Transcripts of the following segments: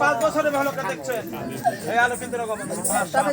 পাঁচ বছরে ভালো দেখছেন এই আলো কিন্তু তবে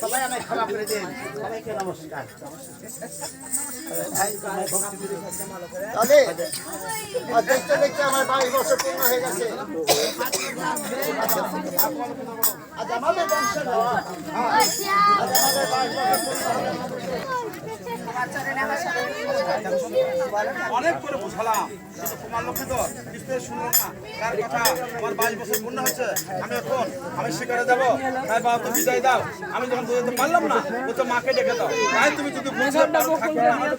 সবাই আমায় ক্ষমা করে দিন। সবাইকে নমস্কার। দেখতে দেখতে আমার বাইশ বছর পূর্ণ হয়ে গেছে। আজ আমাদের বংশ আজ আমাদের বাইশ বছর পূর্ণ হয়ে গেছে। অনেক করে বুঝালাম। কিন্তু কুমার লক্ষ্মী তো কিছুতে শুনলো না। তার কথা? আমার বাইশ বছর পূর্ণ হচ্ছে আমি এখন আমি শিকারে যাব। তাই বাবা তো বিদায় দাও। আমি যখন বুঝতে পারলাম না ও তো মাকে ডেকে দাও। তাই তুমি যদি পারো থাকবে না, আমাদের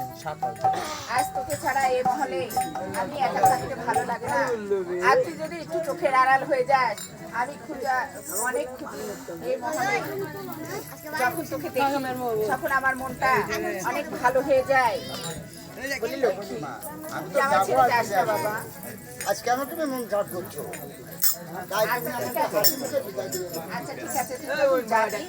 আজ তোকে ছাড়া এই মহলে আমি একা থাকতে ভালো লাগে না আর তুই যদি একটু চোখের আড়াল হয়ে যাস আমি খুঁজা অনেক খুশি এই মহলে যখন তোকে দেখি তখন আমার মনটা অনেক ভালো হয়ে যায় আমার ছেড়ে যাস না বাবা আজ কেন তুমি মন খারাপ করছ। আচ্ছা ঠিক আছে যাবি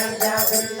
আর তুমি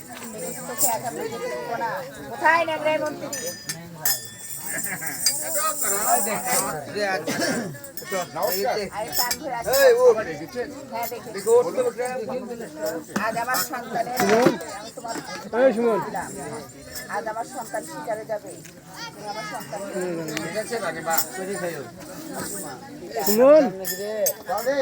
কোথায় নেগরাই মন্ত্রী। হ্যাঁ দেখেছি। আজ আমার সন্তানের আমি তোমার দিলাম। আজ আমার সন্তান শিকারে যাবে। আমার সন্তান তবে